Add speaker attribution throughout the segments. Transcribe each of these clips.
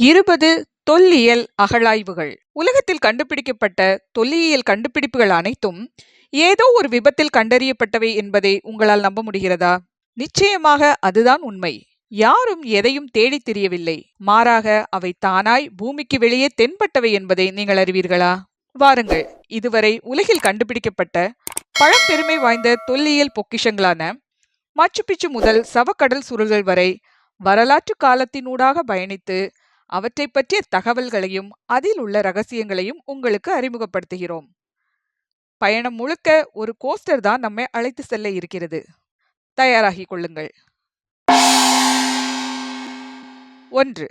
Speaker 1: இருபது தொல்லியல் அகழாய்வுகள். உலகத்தில் கண்டுபிடிக்கப்பட்ட தொல்லியல் கண்டுபிடிப்புகள் அனைத்தும் ஏதோ ஒரு விபத்தில் கண்டறியப்பட்டவை என்பதை உங்களால் நம்ப முடிகிறதா? நிச்சயமாக அதுதான் உண்மை. யாரும் எதையும் தேடித் தெரியவில்லை. மாறாக அவை தானாய் பூமிக்கு வெளியே தென்பட்டவை என்பதை நீங்கள் அறிவீர்களா? வாருங்கள் இதுவரை உலகில் கண்டுபிடிக்கப்பட்ட பழம்பெருமை வாய்ந்த தொல்லியல் பொக்கிஷங்களான மச்சு பிச்சு முதல் சவக்கடல் சுருள்கள் வரை வரலாற்று காலத்தினூடாக பயணித்து அவற்றை பற்றிய தகவல்களையும் அதில் உள்ள ரகசியங்களையும் உங்களுக்கு அறிமுகப்படுத்துகிறோம். பயணம் முழுக்க ஒரு கோஸ்டர் தான் நம்மை அழைத்து செல்ல இருக்கிறது. தயாராகிக் கொள்ளுங்கள். ஒன்று.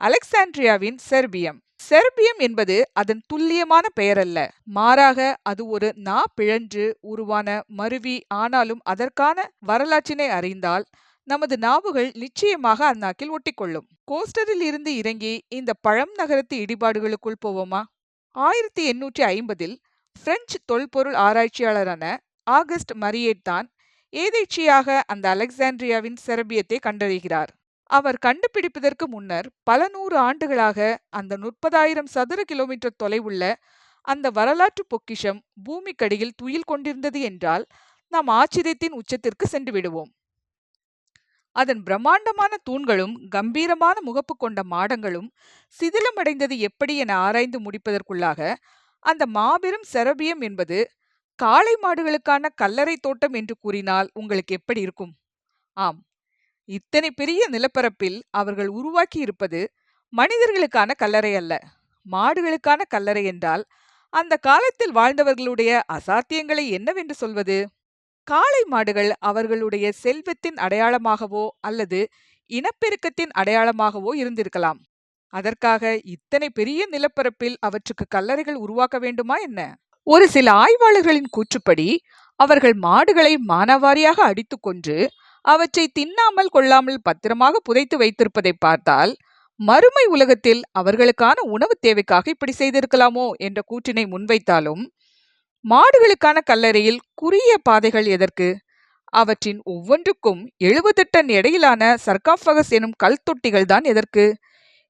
Speaker 1: அலெக்சாண்ட்ரியாவின் செர்பியம். செர்பியம் என்பது அதன் துல்லியமான பெயர் அல்ல மாறாக அது ஒரு நா பிழன்று உருவான மருவி. ஆனாலும் அதற்கான வரலாற்றினை அறிந்தால் நமது நாவுகள் நிச்சயமாக அந்நாக்கில் ஒட்டிக்கொள்ளும். கோஸ்டரில் இருந்து இறங்கி இந்த பழம் நகரத்து இடிபாடுகளுக்குள் போவோமா? ஆயிரத்தி எண்ணூற்றி ஐம்பதில் பிரெஞ்சு தொல்பொருள் ஆராய்ச்சியாளரான ஆகஸ்ட் மரியேட் தான் ஏதேச்சியாக அந்த அலெக்சாண்ட்ரியாவின் செரபியத்தை கண்டறிகிறார். அவர் கண்டுபிடிப்பதற்கு முன்னர் பல நூறு ஆண்டுகளாக அந்த முப்பதாயிரம் சதுர கிலோமீட்டர் தொலைவுள்ள அந்த வரலாற்று பொக்கிஷம் பூமிக்கடியில் துயில் கொண்டிருந்தது என்றால் நாம் ஆச்சரியத்தின் உச்சத்திற்கு சென்று விடுவோம். அதன் பிரம்மாண்டமான தூண்களும் கம்பீரமான முகப்பு கொண்ட மாடங்களும் சிதிலமடைந்தது எப்படி என ஆராய்ந்து முடிப்பதற்குள்ளாக அந்த மாபெரும் செரபியம் என்பது காளை மாடுகளுக்கான கல்லறை தோட்டம் என்று கூறினால் உங்களுக்கு எப்படி இருக்கும்? ஆம். இத்தனை பெரிய நிலப்பரப்பில் அவர்கள் உருவாக்கி இருப்பது மனிதர்களுக்கான கல்லறை அல்ல. மாடுகளுக்கான கல்லறை என்றால் அந்த காலத்தில் வாழ்ந்தவர்களுடைய அசாத்தியங்களை என்னவென்று சொல்வது? காளை மாடுகள் அவர்களுடைய செல்வத்தின் அடையாளமாகவோ அல்லது இனப்பெருக்கத்தின் அடையாளமாகவோ இருந்திருக்கலாம். அதற்காக இத்தனை பெரிய நிலப்பரப்பில் அவற்றுக்கு கல்லறைகள் உருவாக்க வேண்டுமா என்ன? ஒரு சில ஆய்வாளர்களின் கூற்றுப்படி அவர்கள் மாடுகளை மானாவாரியாக அடித்து கொன்று அவற்றை தின்னாமல் கொள்ளாமல் பத்திரமாக புதைத்து வைத்திருப்பதை பார்த்தால் மறுமை உலகத்தில் அவர்களுக்கான உணவு தேவைக்காக இப்படி செய்திருக்கலாமோ என்ற கூற்றினை முன்வைத்தாலும் மாடுகளுக்கான கல்லறையில் குறுகிய பாதைகள் எதற்கு? அவற்றின் ஒவ்வொன்றுக்கும் எழுபது டன் எடையிலான சர்காஃபகஸ் எனும் கல் தொட்டிகள் தான் எதற்கு?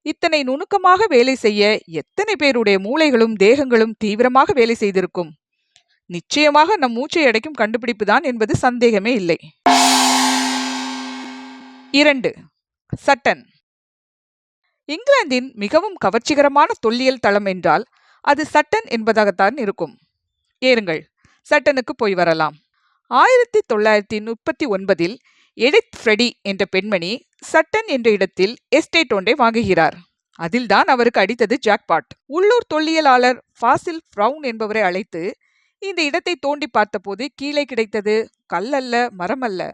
Speaker 1: இத்தனை நுணுக்கமாக வேலை செய்ய எத்தனை பேருடைய மூளைகளும் தேகங்களும் தீவிரமாக வேலை செய்திருக்கும்? நிச்சயமாக நம் மூச்சை அடைக்கும் கண்டுபிடிப்பு தான் என்பது சந்தேகமே இல்லை. இரண்டு சட்டன். இங்கிலாந்தின் மிகவும் கவர்ச்சிகரமான தொல்லியல் தளம் என்றால் அது சட்டன் என்பதாகத்தான் இருக்கும். ஏறுங்கள். சட்டனுக்கு போய் வரலாம். ஆயிரத்தி தொள்ளாயிரத்தி முப்பத்தி ஒன்பதில் எடித் ஃப்ரெடி என்ற பெண்மணி சட்டன் என்ற இடத்தில் எஸ்டேட் ஒன்றை வாங்குகிறார். அதில்தான் அவருக்கு அடித்தது ஜாக்பாட். உள்ளூர் தொல்லியலாளர் ஃபாசில் ஃப்ரவுன் என்பவரை அழைத்து இந்த இடத்தை தோண்டி பார்த்தபோது கீழே கிடைத்தது கல்லல்ல மரமல்ல.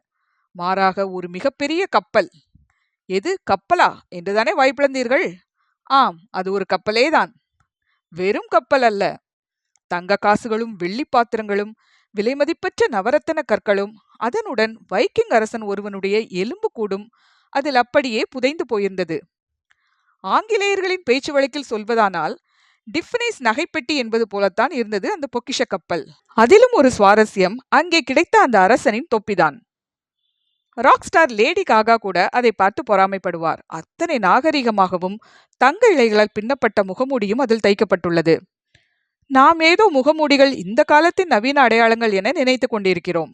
Speaker 1: மாறாக ஒரு மிகப்பெரிய கப்பல். எது கப்பலா? என்றுதானே வாய்ப்பிழந்தீர்கள்? ஆம் அது ஒரு கப்பலேதான். வெறும் கப்பல் அல்ல தங்க காசுகளும் வெள்ளி பாத்திரங்களும் விலைமதிப்பற்ற நவரத்தன கற்களும் அதனுடன் வைக்கிங் அரசன் ஒருவனுடைய எலும்பு கூடும் அதில் அப்படியே புதைந்து போயிருந்தது. ஆங்கிலேயர்களின் பேச்சு வழக்கில் சொல்வதானால் டிஃபனேஸ் நகைப்பெட்டி என்பது போலத்தான் இருந்தது அந்த பொக்கிஷ கப்பல். அதிலும் ஒரு சுவாரஸ்யம் அங்கே கிடைத்த அந்த அரசனின் தொப்பிதான். ராக் ஸ்டார் லேடி காகா கூட அதை பார்த்து பொறாமைப்படுவார். அத்தனை நாகரிகமாகவும் தங்க இழைகளால் பின்னப்பட்ட முகமூடியும் அதில் தைக்கப்பட்டுள்ளது. நாம் ஏதோ முகமூடிகள் இந்த காலத்தின் நவீன அடையாளங்கள் என நினைத்து கொண்டிருக்கிறோம்.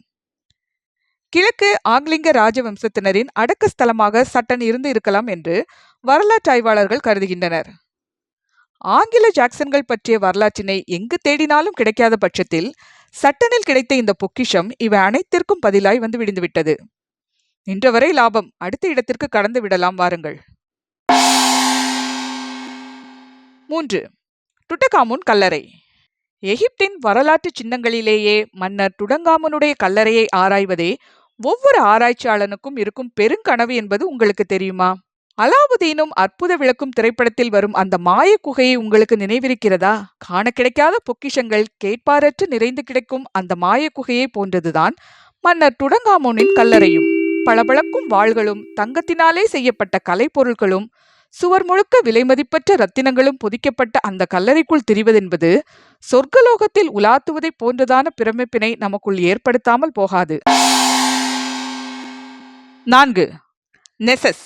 Speaker 1: கிழக்கு ஆங்கிலிங்க ராஜவம்சத்தினரின் அடக்க ஸ்தலமாக சட்டன் இருந்து இருக்கலாம் என்று வரலாற்று ஆய்வாளர்கள் கருதுகின்றனர். ஆங்கில ஜாக்சன்கள் பற்றிய வரலாற்றினை எங்கு தேடினாலும் கிடைக்காத பட்சத்தில் சட்டனில் கிடைத்த இந்த பொக்கிஷம் இவை அனைத்திற்கும் பதிலாய் வந்து விடுந்துவிட்டது நின்றவரை லாபம் அடுத்த இடத்திற்கு கடந்து விடலாம் வாருங்கள். மூன்று. டுட்டகாமுன் கல்லறை. எகிப்தின் வரலாற்று சின்னங்களிலேயே மன்னர் டுடங்காமுனுடைய கல்லறையை ஆராய்வதே ஒவ்வொரு ஆராய்ச்சியாளனுக்கும் இருக்கும் பெருங்கனவு என்பது உங்களுக்கு தெரியுமா? அலாவுதீனும் அற்புத விளக்கும் திரைப்படத்தில் வரும் அந்த மாய குகையை உங்களுக்கு நினைவிருக்கிறதா? காண கிடைக்காத பொக்கிஷங்கள் கேட்பாரற்று நிறைந்து கிடைக்கும் அந்த மாய குகையை போன்றதுதான் மன்னர் துடங்காமோனின் கல்லறையும். பளபளக்கும் வாள்களும் தங்கத்தினாலே செய்யப்பட்ட கலைப்பொருட்களும் சுவர் முழுக்க விலைமதிப்பற்ற ரத்தினங்களும் பொதிக்கப்பட்ட அந்த கல்லறைக்குள் திரிவதென்பது சொர்க்கலோகத்தில் உலாத்துவதைப் போன்றதான பிரமிப்பினை நமக்குள் ஏற்படுத்தாமல் போகாது. நான்கு நெசஸ்.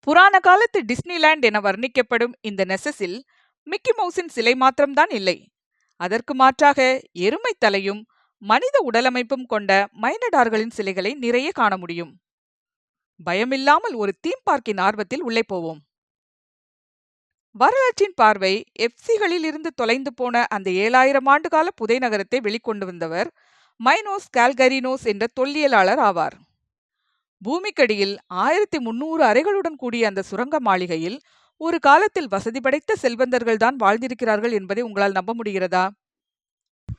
Speaker 1: புராண காலத்து டிஸ்னிலேண்ட் என வர்ணிக்கப்படும் இந்த நெசஸில் மிக்கி மவுஸின் சிலை மாத்திரம்தான் இல்லை. அதற்கு மாற்றாக எருமை தலையும் மனித உடலமைப்பும் கொண்ட மைனடார்களின் சிலைகளை நிறைய காண முடியும். பயமில்லாமல் ஒரு தீம் பார்க்கின் ஆர்வத்தில் உள்ளே போவோம். வரலாற்றின் பார்வை எப்சிகளில் இருந்து தொலைந்து போன அந்த ஏழாயிரம் ஆண்டுகால புதை நகரத்தை வெளிக்கொண்டு வந்தவர் மைனோஸ் கால்கரினோஸ் என்ற தொல்லியலாளர் ஆவார். பூமிக்கடியில் ஆயிரத்தி முன்னூறு அறைகளுடன் கூடிய அந்த சுரங்க மாளிகையில் ஒரு காலத்தில் வசதி படைத்த செல்வந்தர்கள் தான் வாழ்ந்திருக்கிறார்கள் என்பதை உங்களால் நம்ப முடிகிறதா?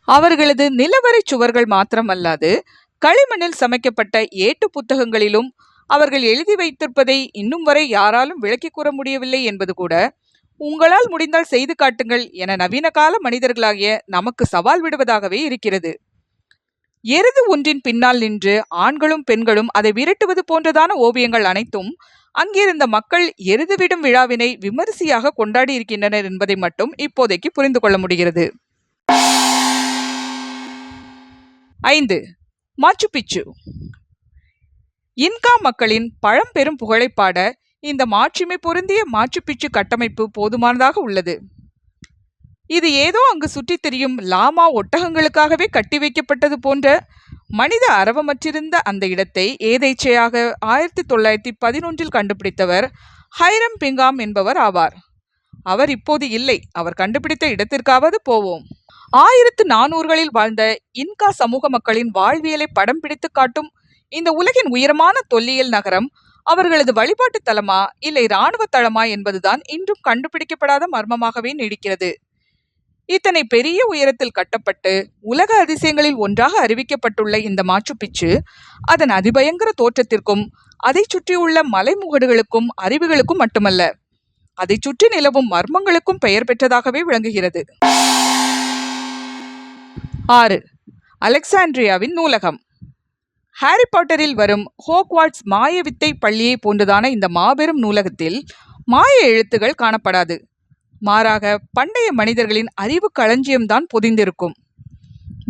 Speaker 1: அவர்களது நிலவரை சுவர்கள் மாத்திரமல்லாது களிமண்ணில் சமைக்கப்பட்ட ஏட்டு புத்தகங்களிலும் அவர்கள் எழுதி வைத்திருப்பதை இன்னும் வரை யாராலும் விளக்கி கூற முடியவில்லை என்பது கூட உங்களால் முடிந்தால் செய்து காட்டுங்கள் என நவீன கால மனிதர்களாகிய நமக்கு சவால் விடுவதாகவே இருக்கிறது. எருது ஒன்றின் பின்னால் நின்று ஆண்களும் பெண்களும் அதை விரட்டுவது போன்றதான ஓவியங்கள் அனைத்தும் அங்கிருந்த மக்கள் எருது விடும் விழாவினை விமரிசையாக கொண்டாடி இருக்கின்றனர் என்பதை மட்டும் இப்போதைக்கு புரிந்து கொள்ள முடிகிறது. ஐந்து. மாச்சு பிச்சு இன்கா மக்களின் பழம்பெரும் புகழை பாட இந்த மாட்சிமை பொருந்திய மாச்சு பிச்சு கட்டமைப்பு போதுமானதாக உள்ளது. இது ஏதோ அங்கு சுற்றித் திரியும் லாமா ஒட்டகங்களுக்காகவே கட்டி வைக்கப்பட்டது போன்ற மனித அரவமற்றிருந்த அந்த இடத்தை ஏதேச்சையாக ஆயிரத்தி தொள்ளாயிரத்தி பதினொன்றில் கண்டுபிடித்தவர் ஹைரம் பிங்காம் என்பவர் ஆவார். அவர் இப்போது இல்லை. அவர் கண்டுபிடித்த இடத்திற்காவது போவோம். ஆயிரத்து நானூறுகளில் வாழ்ந்த இன்கா சமூக மக்களின் வாழ்வியலை படம் பிடித்து காட்டும் இந்த உலகின் உயரமான தொல்லியல் நகரம் அவர்களது வழிபாட்டு தலமா இல்லை இராணுவ தளமா என்பதுதான் இன்றும் கண்டுபிடிக்கப்படாத மர்மமாகவே நீடிக்கிறது. இத்தனை பெரிய உயரத்தில் கட்டப்பட்டு உலக அதிசயங்களில் ஒன்றாக அறிவிக்கப்பட்டுள்ள இந்த மாச்சு பிச்சு அதன் அதிபயங்கர தோற்றத்திற்கும் அதை சுற்றியுள்ள மலைமுகடுகளுக்கும் அருவிகளுக்கும் மட்டுமல்ல அதை சுற்றி நிலவும் மர்மங்களுக்கும் பெயர் பெற்றதாகவே விளங்குகிறது. ஆறு. அலெக்சாண்ட்ரியாவின் நூலகம். ஹாரி பாட்டரில் வரும் ஹோக்வாட்ஸ் மாயவித்தை பள்ளியை போன்றதான இந்த மாபெரும் நூலகத்தில் மாய எழுத்துகள் காணப்படாது. மாறாக பண்டைய மனிதர்களின் அறிவு களஞ்சியம்தான் பொதிந்திருக்கும்.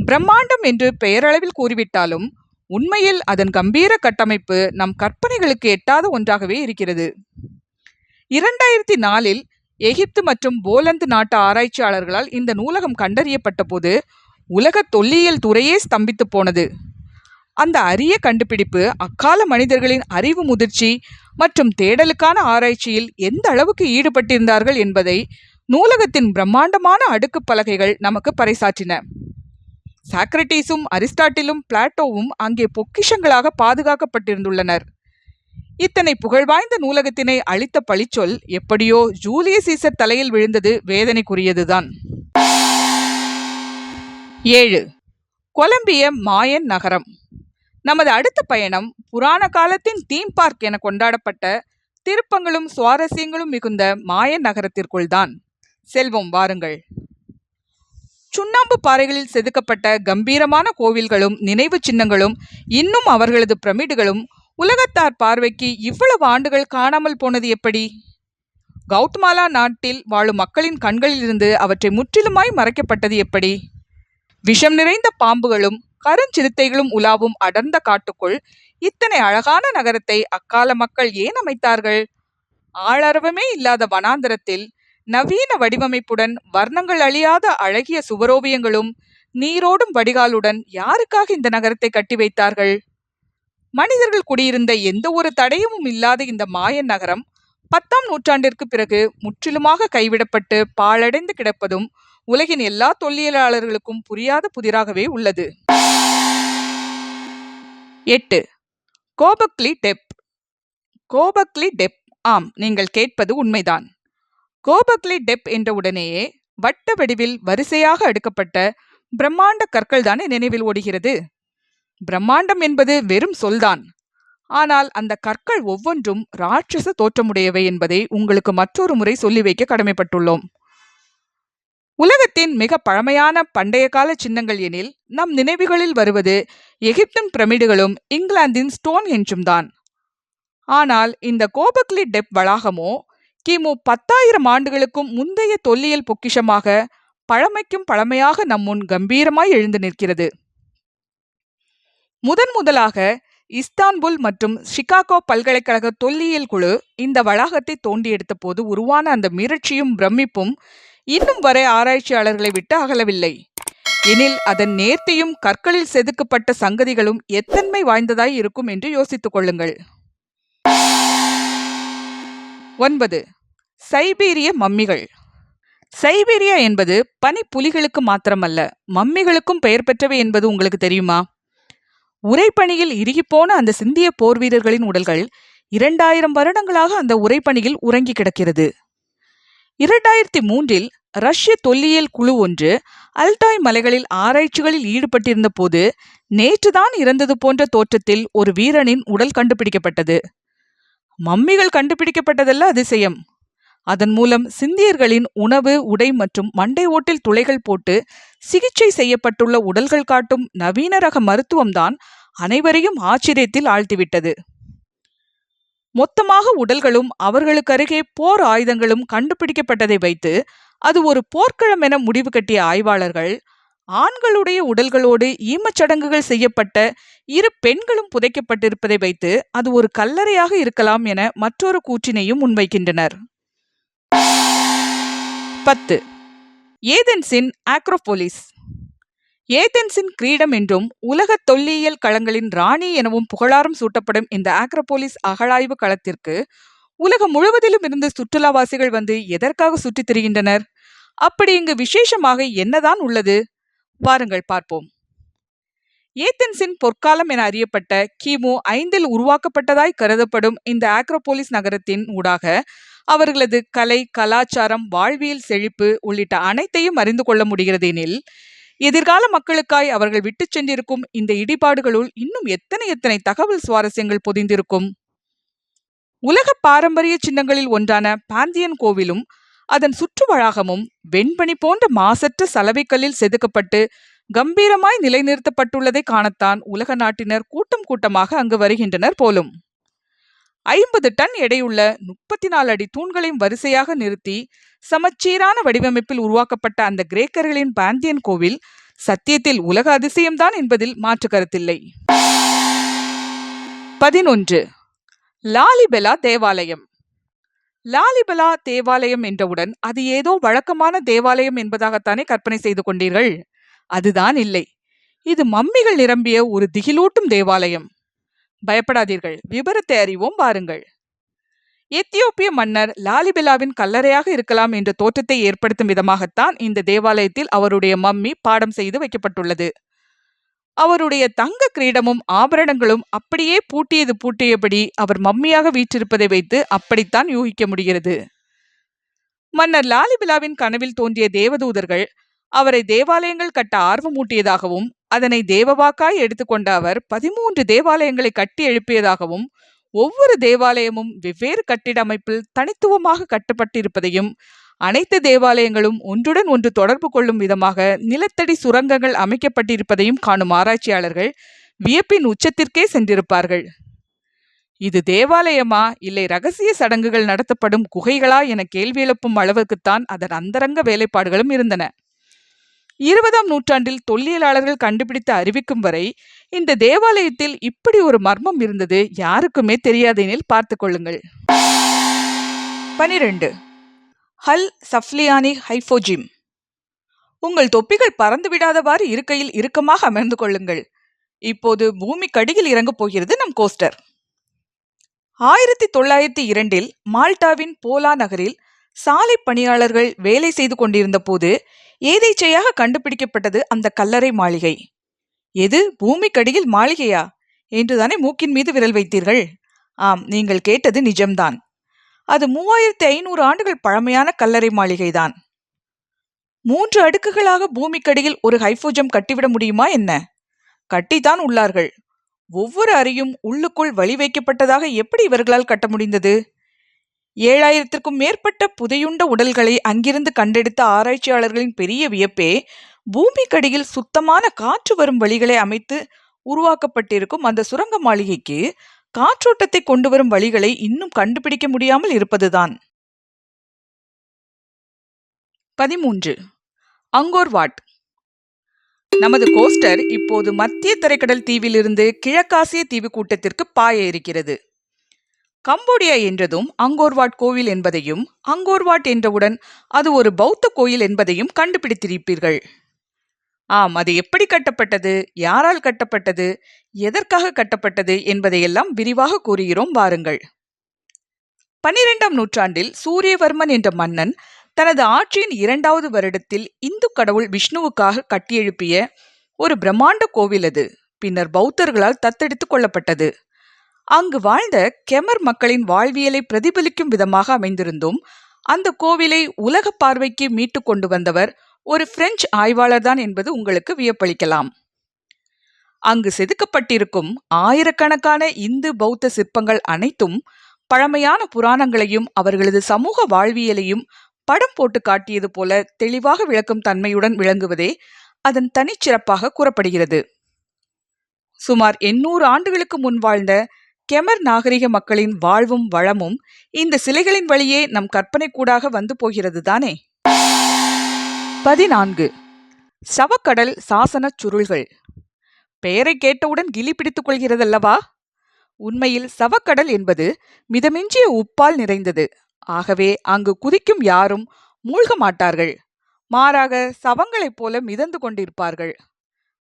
Speaker 1: பிரம்மாண்டம் என்று பெயரளவில் கூறிவிட்டாலும் உண்மையில் அதன் கம்பீர கட்டமைப்பு நம் கற்பனைகளுக்கு எட்டாத ஒன்றாகவே இருக்கிறது. இரண்டாயிரத்தி நாலில் எகிப்து மற்றும் போலந்து நாட்டு ஆராய்ச்சியாளர்களால் இந்த நூலகம் கண்டறியப்பட்ட போது உலக தொல்லியல் துறையே ஸ்தம்பித்து போனது. அந்த அரிய கண்டுபிடிப்பு அக்கால மனிதர்களின் அறிவு முதிர்ச்சி மற்றும் தேடலுக்கான ஆராய்ச்சியில் எந்த அளவுக்கு ஈடுபட்டிருந்தார்கள் என்பதை நூலகத்தின் பிரம்மாண்டமான அடுக்கு பலகைகள் நமக்கு பறைசாற்றின. சாக்ரட்டிஸும் அரிஸ்டாட்டிலும் பிளாட்டோவும் அங்கே பொக்கிஷங்களாக பாதுகாக்கப்பட்டிருந்துள்ளனர். இத்தனை புகழ்வாய்ந்த நூலகத்தினை அளித்த பழிச்சொல் எப்படியோ ஜூலியஸ் சீசர் தலையில் விழுந்தது வேதனைக்குரியதுதான். ஏழு. கொலம்பிய மாயன் நகரம். நமது அடுத்த பயணம் புராண காலத்தின் தீம் பார்க் என கொண்டாடப்பட்ட திருப்பங்களும் சுவாரஸ்யங்களும் மிகுந்த மாய நகரத்திற்குள் தான் செல்வோம் வாருங்கள். சுண்ணாம்பு பாறைகளில் செதுக்கப்பட்ட கம்பீரமான கோவில்களும் நினைவு சின்னங்களும் இன்னும் அவர்களது பிரமிடுகளும் உலகத்தார் பார்வைக்கு இவ்வளவு ஆண்டுகள் காணாமல் போனது எப்படி? கவுட்மாலா நாட்டில் வாழும் மக்களின் கண்களிலிருந்து அவற்றை முற்றிலுமாய் மறைக்கப்பட்டது எப்படி? விஷம் நிறைந்த பாம்புகளும் கருஞ்சிறுத்தைகளும் உலாவும் அடர்ந்த காட்டுக்குள் இத்தனை அழகான நகரத்தை அக்கால மக்கள் ஏன் அமைத்தார்கள்? ஆளரவமே இல்லாத வனாந்தரத்தில் நவீன வடிவமைப்புடன் வர்ணங்கள் அழியாத அழகிய சுவரோவியங்களும் நீரோடும் வடிகாலுடன் யாருக்காக இந்த நகரத்தை கட்டி வைத்தார்கள்? மனிதர்கள் குடியிருந்த எந்த ஒரு தடயமும் இல்லாத இந்த மாயன் நகரம் பத்தாம் நூற்றாண்டிற்கு பிறகு முற்றிலுமாக கைவிடப்பட்டு பாழடைந்து கிடப்பதும் உலகின் எல்லா தொல்லியலாளர்களுக்கும் புரியாத புதிராகவே உள்ளது. எட்டு. Gobekli Tepe. Gobekli Tepe. ஆம் நீங்கள் கேட்பது உண்மைதான். கோபக்லி டெப் என்ற உடனேயே வட்ட வடிவில் வரிசையாக அடுக்கப்பட்ட பிரம்மாண்ட கற்கள் தானே நினைவில் ஓடுகிறது? பிரம்மாண்டம் என்பது வெறும் சொல்தான். ஆனால் அந்த கற்கள் ஒவ்வொன்றும் ராட்சச தோற்றமுடையவை என்பதை உங்களுக்கு மற்றொரு முறை சொல்லி வைக்க கடமைப்பட்டுள்ளோம். உலகத்தின் மிக பழமையான பண்டைய கால சின்னங்கள் எனில் நம் நினைவுகளில் வருவது எகிப்தின் பிரமிடுகளும் இங்கிலாந்தின் ஸ்டோன் ஹெஞ்சும் தான் ஆனால் இந்த கோபக்லி டெப் வளாகமோ கிமு பத்தாயிரம் ஆண்டுகளுக்கும் முந்தைய தொல்லியல் பொக்கிஷமாக பழமைக்கும் பழமையாக நம் முன் கம்பீரமாய் எழுந்து நிற்கிறது. முதன் முதலாக இஸ்தான்புல் மற்றும் சிகாகோ பல்கலைக்கழக தொல்லியல் குழு இந்த வளாகத்தை தோண்டி எடுத்த போது உருவான அந்த மிரட்சியும் பிரமிப்பும் இன்னும் வரை ஆராய்ச்சியாளர்களை விட்டு அகலவில்லை. எனில் அதன் நேர்த்தியும் கற்களில் செதுக்கப்பட்ட சங்கதிகளும் எத்தன்மை வாய்ந்ததாய் இருக்கும் என்று யோசித்துக் கொள்ளுங்கள். ஒன்பது. சைபீரிய மம்மிகள். சைபீரியா என்பது பனிப்புலிகளுக்கு மாத்திரமல்ல மம்மிகளுக்கும் பெயர் பெற்றவை என்பது உங்களுக்கு தெரியுமா? உரைப்பணியில் இறுகிப்போன அந்த சிந்திய போர் வீரர்களின் உடல்கள் இரண்டாயிரம் வருடங்களாக அந்த உரைப்பணியில் உறங்கி கிடக்கிறது. இரண்டாயிரத்தி மூன்றில் ரஷ்ய தொல்லியல் குழு ஒன்று அல்டாய் மலைகளில் ஆராய்ச்சிகளில் ஈடுபட்டிருந்த போது நேற்றுதான் இறந்தது போன்ற தோற்றத்தில் ஒரு வீரனின் உடல் கண்டுபிடிக்கப்பட்டது. மம்மிகள் கண்டுபிடிக்கப்பட்டதல்ல அதிசயம். அதன் மூலம் சிந்தியர்களின் உணவு உடை மற்றும் மண்டை ஓட்டில் துளைகள் போட்டு சிகிச்சை செய்யப்பட்டுள்ள உடல்கள் காட்டும் நவீன ரக மருத்துவம்தான் அனைவரையும் ஆச்சரியத்தில் ஆழ்த்திவிட்டது. மொத்தமாக உடல்களும் அவர்களுக்கு அருகே போர் ஆயுதங்களும் கண்டுபிடிக்கப்பட்டதை வைத்து அது ஒரு போர்க்களம் என முடிவு கட்டிய ஆய்வாளர்கள் ஆண்களுடைய உடல்களோடு ஈமச்சடங்குகள் செய்யப்பட்ட இரு பெண்களும் புதைக்கப்பட்டிருப்பதை வைத்து அது ஒரு கல்லறையாக இருக்கலாம் என மற்றொரு கூற்றினையும் முன்வைக்கின்றனர். பத்து. ஏதென்ஸின் ஆக்ரோபோலிஸ். ஏதென்ஸின் கிரீடம் என்றும் உலக தொல்லியல் களங்களின் ராணி எனவும் புகழாரம் சூட்டப்படும் இந்த ஆக்ரோபோலிஸ் அகழாய்வு களத்திற்கு உலகம் முழுவதிலும் இருந்து சுற்றுலாவாசிகள் வந்து எதற்காக சுற்றித் திரிகின்றனர்? அப்படி இங்கு விசேஷமாக என்னதான் உள்ளது? வாருங்கள் பார்ப்போம். ஏத்தென்ஸின் பொற்காலம் என அறியப்பட்ட கிமு ஐந்தில் உருவாக்கப்பட்டதாய் கருதப்படும் இந்த ஆக்ரோபோலிஸ் நகரத்தின் ஊடாக அவர்களது கலை கலாச்சாரம் வாழ்வியல் செழிப்பு உள்ளிட்ட அனைத்தையும் அறிந்து கொள்ள முடிகிறது எனில் எதிர்கால மக்களுக்காய் அவர்கள் விட்டுச் சென்றிருக்கும் இந்த இடிபாடுகளுள் இன்னும் எத்தனை எத்தனை தகவல் சுவாரஸ்யங்கள் பொதிந்திருக்கும்? உலக பாரம்பரிய சின்னங்களில் ஒன்றான பாந்தியன் கோவிலும் அதன் சுற்று வளாகமும் வெண்பனி போன்ற மாசற்ற சலவைக்கல்லில் செதுக்கப்பட்டு கம்பீரமாய் நிலைநிறுத்தப்பட்டுள்ளதை காணத்தான் உலக நாட்டினர் கூட்டம் கூட்டமாக அங்கு வருகின்றனர் போலும். ஐம்பது டன் எடையுள்ள முப்பத்தி நாலு அடி தூண்களையும் வரிசையாக நிறுத்தி சமச்சீரான வடிவமைப்பில் உருவாக்கப்பட்ட அந்த கிரேக்கர்களின் பாந்தியன் கோவில் சத்தியத்தில் உலக அதிசயம்தான் என்பதில் மாற்று கருத்தில்லை. பதினொன்று. லாலிபெலா தேவாலயம். லாலிபலா தேவாலயம் என்றவுடன் அது ஏதோ வழக்கமான தேவாலயம் என்பதாகத்தானே கற்பனை செய்து கொண்டீர்கள்? அதுதான் இல்லை. இது மம்மிகள் நிரம்பிய ஒரு திகிலூட்டும் தேவாலயம். பயப்படாதீர்கள். விபரத்தை அறிவோம் பாருங்கள் எத்தியோப்பிய மன்னர் லாலிபிலாவின் கல்லறையாக இருக்கலாம் என்ற தோற்றத்தை ஏற்படுத்தும் விதமாகத்தான் இந்த தேவாலயத்தில் அவருடைய மம்மி பாடம் செய்து வைக்கப்பட்டுள்ளது. அவருடைய தங்க கிரீடமும் ஆபரணங்களும் அப்படியே பூட்டியது பூட்டியபடி அவர் மம்மியாக வீற்றிருப்பதை வைத்து அப்படித்தான் யூகிக்க முடிகிறது. மன்னர் லாலிபிலாவின் கனவில் தோன்றிய தேவதூதர்கள் அவரை தேவாலயங்கள் கட்ட ஆர்வமூட்டியதாகவும் அதனை தேவவாக்காய் எடுத்துக்கொண்ட அவர் பதிமூன்று தேவாலயங்களை கட்டி எழுப்பியதாகவும் ஒவ்வொரு தேவாலயமும் வெவ்வேறு கட்டிட அமைப்பில் தனித்துவமாக கட்டப்பட்டிருப்பதையும் அனைத்து தேவாலயங்களும் ஒன்றுடன் ஒன்று தொடர்பு கொள்ளும் விதமாக நிலத்தடி சுரங்கங்கள் அமைக்கப்பட்டிருப்பதையும் காணும் ஆராய்ச்சியாளர்கள் வியப்பின் உச்சத்திற்கே சென்றிருப்பார்கள். இது தேவாலயமா? இல்லை ரகசிய சடங்குகள் நடத்தப்படும் குகைகளா? என கேள்வி எழுப்பும் அளவுக்குத்தான் அதன் அந்தரங்க வேலைப்பாடுகளும் இருந்தன. இருபதாம் நூற்றாண்டில் தொல்லியலாளர்கள் கண்டுபிடித்து அறிவிக்கும் வரை இந்த தேவாலயத்தில் இப்படி ஒரு மர்மம் இருந்தது யாருக்குமே தெரியாதெனில் பார்த்து கொள்ளுங்கள். பனிரெண்டு. ஹல் சஃப்லியானி ஹைஃபோஜிம். உங்கள் தொப்பிகள் பறந்து விடாதவாறு இருக்கையில் இறுக்கமாக அமர்ந்து கொள்ளுங்கள். இப்போது பூமி கடியில் இறங்கப் போகிறது நம் கோஸ்டர். ஆயிரத்தி தொள்ளாயிரத்தி இரண்டில் மால்டாவின் போலா நகரில் சாலை பணியாளர்கள் வேலை செய்து கொண்டிருந்த போது ஏதேச்சையாக கண்டுபிடிக்கப்பட்டது அந்த கல்லறை மாளிகை. எது? பூமிக்கடியில் மாளிகையா? என்றுதானே மூக்கின் மீது விரல் வைத்தீர்கள்? ஆம் நீங்கள் கேட்டது நிஜம்தான். அது மூவாயிரத்தி ஐநூறு ஆண்டுகள் பழமையான கல்லறை மாளிகைதான். மூன்று அடுக்குகளாக பூமிக்கடியில் ஒரு ஹைஃபோஜம் கட்டிவிட முடியுமா என்ன? கட்டித்தான் உள்ளார்கள். ஒவ்வொரு அறையும் உள்ளுக்குள் வழி வைக்கப்பட்டதாக எப்படி இவர்களால் கட்ட முடிந்தது? ஏழாயிரத்திற்கும் மேற்பட்ட புதையுண்ட உடல்களை அங்கிருந்து கண்டெடுத்த ஆராய்ச்சியாளர்களின் பெரிய வியப்பே பூமிக்கடியில் சுத்தமான காற்று வரும் வழிகளை அமைத்து உருவாக்கப்பட்டிருக்கும் அந்த சுரங்க மாளிகைக்கு காற்றோட்டத்தை கொண்டு வரும் வழிகளை இன்னும் கண்டுபிடிக்க முடியாமல் இருப்பதுதான். பதிமூன்று. Angkor Wat. நமது கோஸ்டர் இப்போது மத்திய தரைக்கடல் தீவிலிருந்து கிழக்காசிய தீவு கூட்டத்திற்கு பாய இருக்கிறது கம்போடியா என்றதும் அங்கோர்வாட் கோவில் என்பதையும் அங்கோர்வாட் என்றவுடன் அது ஒரு பௌத்த கோயில் என்பதையும் கண்டுபிடித்திருப்பீர்கள். ஆம் அது எப்படி கட்டப்பட்டது? யாரால் கட்டப்பட்டது? எதற்காக கட்டப்பட்டது? என்பதையெல்லாம் விரிவாக கூறுகிறோம் வாருங்கள். பன்னிரெண்டாம் நூற்றாண்டில் சூரியவர்மன் என்ற மன்னன் தனது ஆட்சியின் இரண்டாவது வருடத்தில் இந்து கடவுள் விஷ்ணுவுக்காக கட்டியெழுப்பிய ஒரு பிரம்மாண்ட கோவில் அது. பின்னர் பௌத்தர்களால் தத்தெடுத்துக் கொள்ளப்பட்டது. அங்கு வாழ்ந்த கெமர் மக்களின் வாழ்வியலை பிரதிபலிக்கும் விதமாக அமைந்திருந்தும் அந்த கோவிலை உலக பார்வைக்கு மீட்டு கொண்டு வந்தவர் ஒரு பிரெஞ்சு ஆய்வாளர் தான் என்பது உங்களுக்கு வியப்பளிக்கலாம். அங்கு செதுக்கப்பட்டிருக்கும் ஆயிரக்கணக்கான இந்து பௌத்த சிற்பங்கள் அனைத்தும் பழமையான புராணங்களையும் அவர்களது சமூக வாழ்வியலையும் படம் போட்டு காட்டியது போல தெளிவாக விளக்கும் தன்மையுடன் விளங்குவதே அதன் தனிச்சிறப்பாக கூறப்படுகிறது. சுமார் எண்ணூறு ஆண்டுகளுக்கு முன் வாழ்ந்த கெமர் நாகரிக மக்களின் வாழ்வும் வளமும் இந்த சிலைகளின் வழியே நம் கற்பனை கூடாக வந்து போகிறது தானே? பதினான்கு. சவக்கடல் சாசனச் சுருள்கள். பெயரை கேட்டவுடன் கிளி பிடித்துக் கொள்கிறதல்லவா? உண்மையில் சவக்கடல் என்பது மிதமிஞ்சிய உப்பால் நிறைந்தது. ஆகவே அங்கு குதிக்கும் யாரும் மூழ்க மாட்டார்கள் மாறாக சவங்களைப் போல மிதந்து கொண்டிருப்பார்கள்.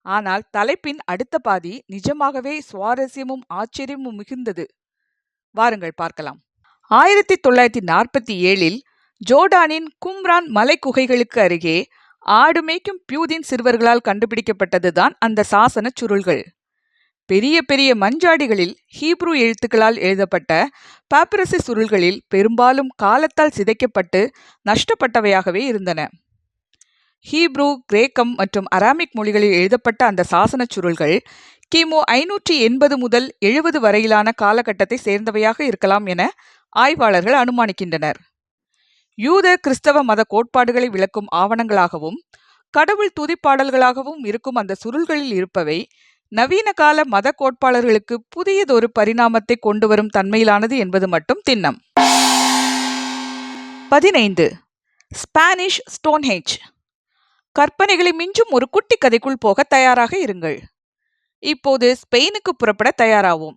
Speaker 1: ஆனால் தலைப்பின் அடுத்த பாதி நிஜமாகவே சுவாரஸ்யமும் ஆச்சரியமும் மிகுந்தது. வாருங்கள் பார்க்கலாம். ஆயிரத்தி தொள்ளாயிரத்தி நாற்பத்தி ஏழில் ஜோர்டானின் கும்ரான் மலை குகைகளுக்கு அருகே ஆடு மேய்க்கும் பியூதின் சிறுவர்களால் கண்டுபிடிக்கப்பட்டதுதான் அந்த சாசன சுருள்கள். பெரிய பெரிய மஞ்சாடிகளில் ஹீப்ரு எழுத்துக்களால் எழுதப்பட்ட பாப்பிரசி சுருள்களில் பெரும்பாலும் காலத்தால் சிதைக்கப்பட்டு நஷ்டப்பட்டவையாகவே இருந்தன. ஹீப்ரூ கிரேக்கம் மற்றும் அராமிக் மொழிகளில் எழுதப்பட்ட அந்த சாசன சுருள்கள் கிமு ஐநூற்றி எண்பது முதல் எழுபது வரையிலான காலகட்டத்தை சேர்ந்தவையாக இருக்கலாம் என ஆய்வாளர்கள் அனுமானிக்கின்றனர். யூத கிறிஸ்தவ மத கோட்பாடுகளை விளக்கும் ஆவணங்களாகவும் கடவுள் துதிப்பாடல்களாகவும் இருக்கும் அந்த சுருள்களில் இருப்பவை நவீன கால மத கோட்பாளர்களுக்கு புதியதொரு பரிணாமத்தை கொண்டு வரும் தன்மையிலானது என்பது மட்டும் திண்ணம். பதினைந்து. ஸ்பானிஷ் ஸ்டோன்ஹெஞ்ச் கற்பனைகளை மிஞ்சும் ஒரு குட்டி கதைக்குள் போக தயாராக இருங்கள். இப்போது ஸ்பெயினுக்கு புறப்பட தயாராவோம்.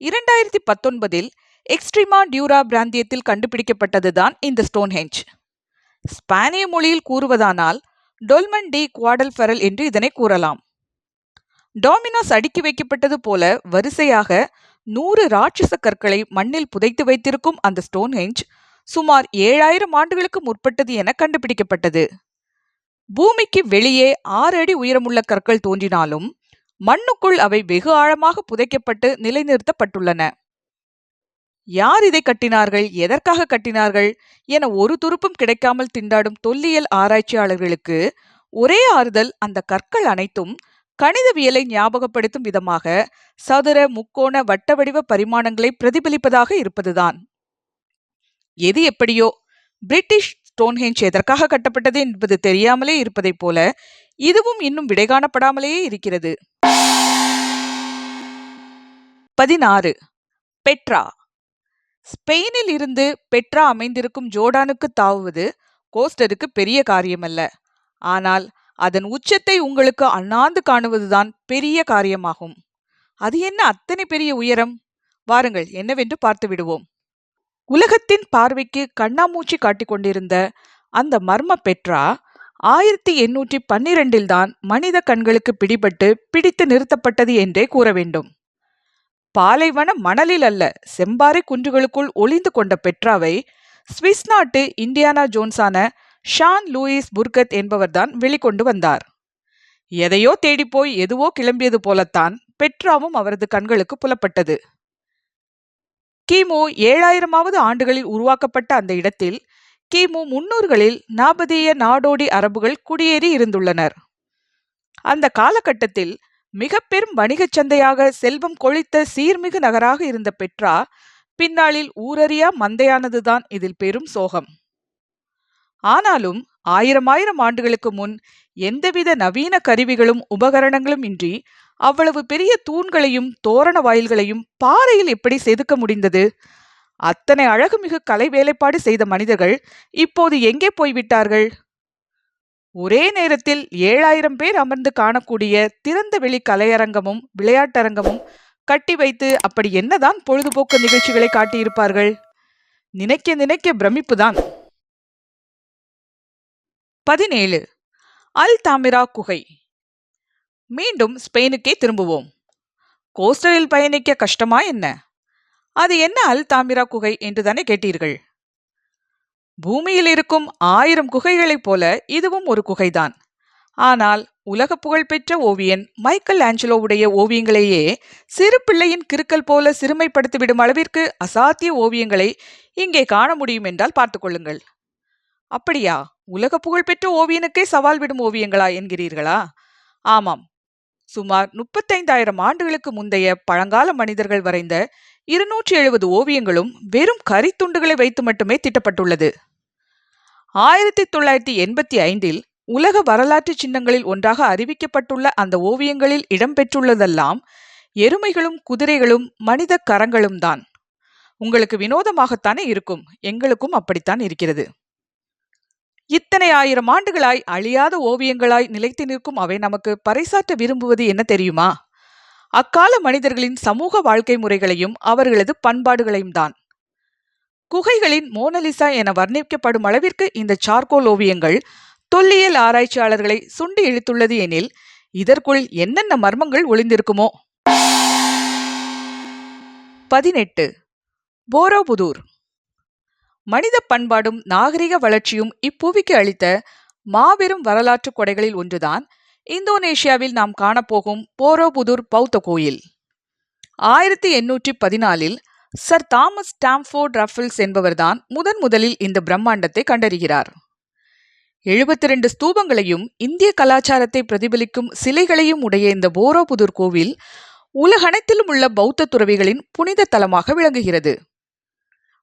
Speaker 1: இரண்டாயிரத்தி பத்தொன்பதில் எக்ஸ்ட்ரீமா டியூரா பிராந்தியத்தில் கண்டுபிடிக்கப்பட்டதுதான் இந்த ஸ்டோன்ஹெஞ்ச் ஸ்பானிய மொழியில் கூறுவதானால் டொல்மன் டி குவாடல் ஃபெரல் என்று இதனை கூறலாம். டாமினோஸ் அடுக்கி வைக்கப்பட்டது போல வரிசையாக நூறு ராட்சச கற்களை மண்ணில் புதைத்து வைத்திருக்கும் அந்த ஸ்டோன்ஹெஞ்ச் சுமார் ஏழாயிரம் ஆண்டுகளுக்கு முற்பட்டது என கண்டுபிடிக்கப்பட்டது. பூமிக்கு வெளியே ஆறு அடி உயரமுள்ள கற்கள் தோன்றினாலும் மண்ணுக்குள் அவை வெகு ஆழமாக புதைக்கப்பட்டு நிலைநிறுத்தப்பட்டுள்ளன. யார் இதை கட்டினார்கள்? எதற்காக கட்டினார்கள்? என ஒரு துருப்பும் கிடைக்காமல் திண்டாடும் தொல்லியல் ஆராய்ச்சியாளர்களுக்கு ஒரே ஆறுதல் அந்த கற்கள் அனைத்தும் கணிதவியலை ஞாபகப்படுத்தும் விதமாக சதுர முக்கோண வட்ட வடிவ பரிமாணங்களை பிரதிபலிப்பதாக இருப்பதுதான். எது எப்படியோ பிரிட்டிஷ் ஸ்டோன்ஹெஞ்ச் எதற்காக கட்டப்பட்டது என்பது தெரியாமலே இருப்பதைப் போல இதுவும் இன்னும் விடை காணப்படாமலேயே இருக்கிறது. பதினாறு. பெட்ரா. ஸ்பெயினில் இருந்து பெட்ரா அமைந்திருக்கும் ஜோர்டானுக்கு தாவுவது கோஸ்டருக்கு பெரிய காரியமல்ல. ஆனால் அதன் உச்சத்தை உங்களுக்கு அண்ணாந்து காணுவதுதான் பெரிய காரியமாகும். அது என்ன அத்தனை பெரிய உயரம்? வாருங்கள் என்னவென்று பார்த்து விடுவோம் உலகத்தின் பார்வைக்கு கண்ணாமூச்சி காட்டிக் கொண்டிருந்த அந்த மர்ம பெட்ரா ஆயிரத்தி எண்ணூற்றி பன்னிரெண்டில் தான் மனித கண்களுக்கு பிடிபட்டு பிடித்து நிறுத்தப்பட்டது என்றே கூற வேண்டும். பாலைவன மணலில் அல்ல செம்பாறை குன்றுகளுக்குள் ஒளிந்து கொண்ட பெட்ராவை சுவிஸ் நாட்டு இந்தியானா ஜோன்ஸான ஷான் லூயிஸ் புர்கத் என்பவர்தான் வெளிக்கொண்டு வந்தார். எதையோ தேடிப்போய் எதுவோ கிளம்பியது போலத்தான் பெட்ராவும் அவரது கண்களுக்கு புலப்பட்டது. கிமு ஏழாயிரமாவது ஆண்டுகளில் உருவாக்கப்பட்ட அந்த இடத்தில் கிமு முன்னூறுகளில் நாபதிய நாடோடி அரபுகள் குடியேறி இருந்துள்ளனர். அந்த காலகட்டத்தில் மிக பெரும் வணிகச் சந்தையாக செல்வம் கொழித்த சீர்மிகு நகராக இருந்த பெட்ரா பின்னாளில் ஊரறியா மந்தையானதுதான் இதில் பெரும் சோகம். ஆனாலும் ஆயிரம் ஆயிரம் ஆண்டுகளுக்கு முன் எந்தவித நவீன கருவிகளும் உபகரணங்களும் இன்றி அவ்வளவு பெரிய தூண்களையும் தோரண வாயில்களையும் பாறையில் எப்படி செதுக்க முடிந்தது? அத்தனை அழகுமிகு கலை வேலைப்பாடு செய்த மனிதர்கள் இப்போது எங்கே போய்விட்டார்கள்? ஒரே நேரத்தில் ஏழாயிரம் பேர் அமர்ந்து காணக்கூடிய திறந்த வெளி கலையரங்கமும் விளையாட்டரங்கமும் கட்டி வைத்து அப்படி என்னதான் பொழுதுபோக்கு நிகழ்ச்சிகளை காட்டியிருப்பார்கள்? நினைக்க நினைக்க பிரமிப்புதான். பதினேழு. அல் தாமிரா குகை. மீண்டும் ஸ்பெயினுக்கே திரும்புவோம். கோஸ்டலில் பயணிக்க கஷ்டமா என்ன? அது என்ன அல் தாமிரா குகை என்று தானே கேட்டீர்கள்? பூமியில் இருக்கும் ஆயிரம் குகைகளைப் போல இதுவும் ஒரு குகைதான். ஆனால் உலக புகழ்பெற்ற ஓவியன் மைக்கேல் ஆஞ்சலோவுடைய ஓவியங்களையே சிறு பிள்ளையின் கிறுக்கல் போல சிறுமைப்படுத்திவிடும் அளவிற்கு அசாத்திய ஓவியங்களை இங்கே காண முடியும் என்றால் பார்த்துக்கொள்ளுங்கள் அப்படியா? உலக புகழ்பெற்ற ஓவியனுக்கே சவால் விடும் ஓவியங்களா என்கிறீர்களா? ஆமாம். சுமார் முப்பத்தைந்தாயிரம் ஆண்டுகளுக்கு முந்தைய பழங்கால மனிதர்கள் வரைந்த இருநூற்றி எழுபது ஓவியங்களும் வெறும் கரித்துண்டுகளை வைத்து மட்டுமே திட்டப்பட்டுள்ளது. ஆயிரத்தி தொள்ளாயிரத்தி எண்பத்தி ஐந்தில் உலக வரலாற்று சின்னங்களில் ஒன்றாக அறிவிக்கப்பட்டுள்ள அந்த ஓவியங்களில் இடம்பெற்றுள்ளதெல்லாம் எருமைகளும் குதிரைகளும் மனித கரங்களும் தான். உங்களுக்கு வினோதமாகத்தானே இருக்கும். எங்களுக்கும் அப்படித்தான் இருக்கிறது. இத்தனை ஆயிரம் ஆண்டுகளாய் அழியாத ஓவியங்களாய் நிலைத்து நிற்கும் அவை நமக்கு பறைசாற்ற விரும்புவது என்ன தெரியுமா? அக்கால மனிதர்களின் சமூக வாழ்க்கை முறைகளையும் அவர்களது பண்பாடுகளையும் தான். குகைகளின் மோனலிசா என வர்ணிக்கப்படும் அளவிற்கு இந்த சார்கோல் ஓவியங்கள் தொல்லியல் ஆராய்ச்சியாளர்களை சுண்டி இழுத்துள்ளது எனில் இதற்குள் என்னென்ன மர்மங்கள் ஒளிந்திருக்குமோ? பதினெட்டு. போரோபுதூர். மனித பண்பாடும் நாகரிக வளர்ச்சியும் இப்புவிக்கு அளித்த மாபெரும் வரலாற்று கொடைகளில் ஒன்றுதான் இந்தோனேஷியாவில் நாம் காணப்போகும் போரோபுதூர் பௌத்த கோயில். ஆயிரத்தி எண்ணூற்றி பதினாலில் சர் தாமஸ் ஸ்டாம்ஃபோர்ட் ரஃபில்ஸ் என்பவர்தான் முதன் முதலில் இந்த பிரம்மாண்டத்தை கண்டறிகிறார். எழுபத்தி ரெண்டு ஸ்தூபங்களையும் இந்திய கலாச்சாரத்தை பிரதிபலிக்கும் சிலைகளையும் உடைய இந்த போரோபுதூர் கோவில் உலகனைத்திலும் உள்ள பௌத்த துறவிகளின் புனித தலமாக விளங்குகிறது.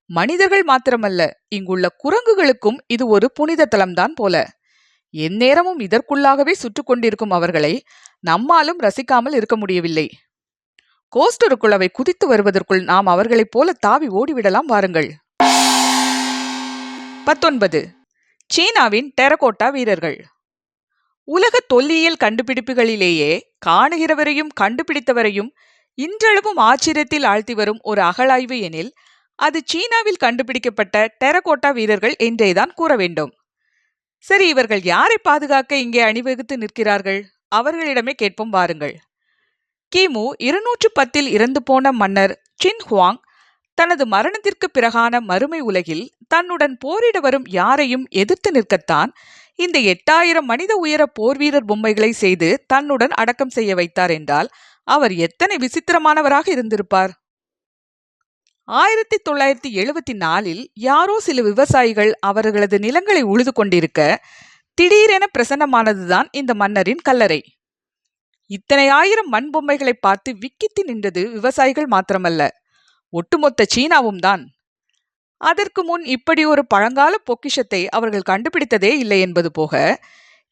Speaker 1: மனிதர்கள் மாத்திரமல்ல இங்குள்ள குரங்குகளுக்கும் இது ஒரு புனித தலம்தான் போல. எந்நேரமும் இதற்குள்ளாகவே சுற்று கொண்டிருக்கும் அவர்களை நம்மாலும் ரசிக்காமல் இருக்க முடியவில்லை. கோஸ்டருக்குள் அவை குதித்து வருவதற்குள் நாம் அவர்களைப் போல தாவி ஓடிவிடலாம் வாருங்கள். பத்தொன்பது. சீனாவின் டெரகோட்டா வீரர்கள். உலக தொல்லியல் கண்டுபிடிப்புகளிலேயே காணுகிறவரையும் கண்டுபிடித்தவரையும் இன்றளவும் ஆச்சரியத்தில் ஆழ்த்தி வரும் ஒரு அகழாய்வு எனில் அது சீனாவில் கண்டுபிடிக்கப்பட்ட டெரகோட்டா வீரர்கள் என்றேதான் கூற வேண்டும். சரி இவர்கள் யாரை பாதுகாக்க இங்கே அணிவகுத்து நிற்கிறார்கள்? அவர்களிடமே கேட்போம் வாருங்கள். கிமு இருநூற்று பத்தில் இறந்து போன மன்னர் சின் ஹுவாங் தனது மரணத்திற்கு பிறகான மறுமை உலகில் தன்னுடன் போரிட வரும் யாரையும் எதிர்த்து நிற்கத்தான் இந்த எட்டாயிரம் மனித உயர போர்வீரர் பொம்மைகளை செய்து தன்னுடன் அடக்கம் செய்ய வைத்தார் என்றால் அவர் எத்தனை விசித்திரமானவராக இருந்திருப்பார்? ஆயிரத்தி தொள்ளாயிரத்தி எழுபத்தி நாலில் யாரோ சில விவசாயிகள் அவர்களது நிலங்களை உழுது கொண்டிருக்க திடீரென பிரசன்னமானதுதான் இந்த மன்னரின் கல்லறை. இத்தனை ஆயிரம் மண் பொம்மைகளை பார்த்து விக்கித்து நின்றது விவசாயிகள் மாத்திரமல்ல ஒட்டுமொத்த சீனாவும் தான். அதற்கு முன் இப்படி ஒரு பழங்கால பொக்கிஷத்தை அவர்கள் கண்டுபிடித்ததே இல்லை என்பது போக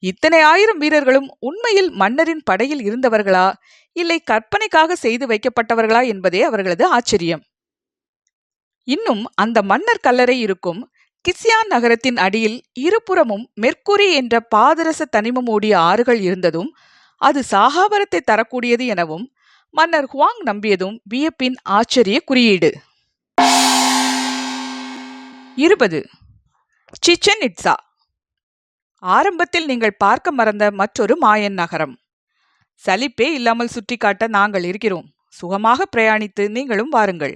Speaker 1: இத்தனை ஆயிரம் வீரர்களும் உண்மையில் மன்னரின் படையில் இருந்தவர்களா இல்லை கற்பனைக்காக செய்து வைக்கப்பட்டவர்களா என்பதே அவர்களது ஆச்சரியம். இன்னும் அந்த மன்னர் கல்லறை இருக்கும் கிஸ்யான் நகரத்தின் அடியில் இருபுறமும் மெர்க்குரி என்ற பாதரச தனிமம் ஓடிய ஆறுகள் இருந்ததும் அது சாகாபரத்தை தரக்கூடியது எனவும் மன்னர் ஹுவாங் நம்பியதும் வியப்பின் ஆச்சரிய குறியீடு. இருபது. சிச்சன் இட்சா ஆரம்பத்தில் நீங்கள் பார்க்க மறந்த மற்றொரு மாயன் நகரம். சலிப்பே இல்லாமல் சுற்றி காட்ட நாங்கள் இருக்கிறோம். சுகமாக பிரயாணித்து நீங்களும் வாருங்கள்.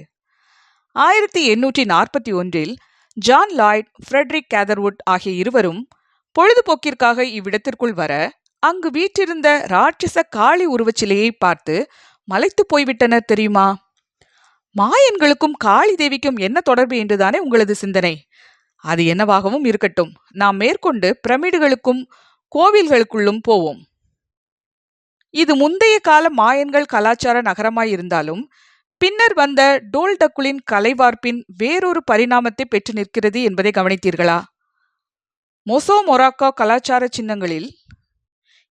Speaker 1: ஆயிரத்தி எண்ணூற்றி நாற்பத்தி ஒன்றில் ஜான் லாய்ட் ஃப்ரெட்ரிக் கேதர்வுட் ஆகிய இருவரும் பொழுதுபோக்கிற்காக இவ்விடத்திற்குள் வர அங்கு வீற்றிருந்த ராட்சச காளி உருவச்சிலையை பார்த்து மலைத்து போய்விட்டனர் தெரியுமா? மாயன்களுக்கும் காளி தேவிக்கும் என்ன தொடர்பு என்றுதானே உங்களது சிந்தனை? அது என்னவாகவும் இருக்கட்டும். நாம் மேற்கொண்டு பிரமிடுகளுக்கும் கோவில்களுக்குள்ளும் போவோம். இது முந்தைய கால மாயன்கள் கலாச்சார நகரமாய் இருந்தாலும் பின்னர் வந்த டோல்டக்குலின் கலைவார்ப்பின் வேறொரு பரிணாமத்தை பெற்று நிற்கிறது என்பதை கவனித்தீர்களா? மொசோ மொராக்கோ கலாச்சார சின்னங்களில்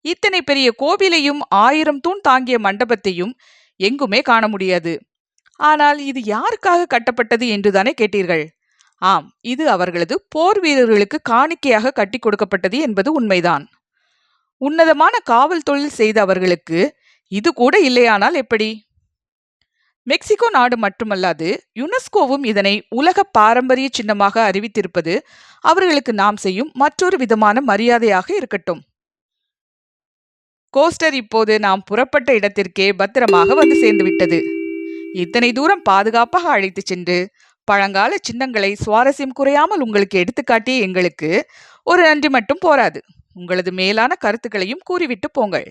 Speaker 1: இத்தனை பெரிய கோவிலையும் ஆயிரம் தூண் தாங்கிய மண்டபத்தையும் எங்குமே காண முடியாது. ஆனால் இது யாருக்காக கட்டப்பட்டது என்றுதானே கேட்டீர்கள்? ஆம் இது அவர்களது போர் வீரர்களுக்கு காணிக்கையாக கட்டி கொடுக்கப்பட்டது என்பது உண்மைதான். உன்னதமான காவல் தொழில் செய்த அவர்களுக்கு இது கூட இல்லையானால் எப்படி? மெக்சிகோ நாடு மட்டுமல்லாது யுனெஸ்கோவும் இதனை உலக பாரம்பரிய சின்னமாக அறிவித்திருப்பது அவர்களுக்கு நாம் செய்யும் மற்றொரு விதமான மரியாதையாக இருக்கட்டும். கோஸ்டர் இப்போது நாம் புறப்பட்ட இடத்திற்கே பத்திரமாக வந்து சேர்ந்து விட்டது. இத்தனை தூரம் பாதுகாப்பாக அழைத்துச் சென்று பழங்கால சின்னங்களை சுவாரஸ்யம் குறையாமல் உங்களுக்கு எடுத்துக்காட்டிய எங்களுக்கு ஒரு நன்றி மட்டும் போராது. உங்களது மேலான கருத்துக்களையும் கூறிவிட்டு போங்கள்.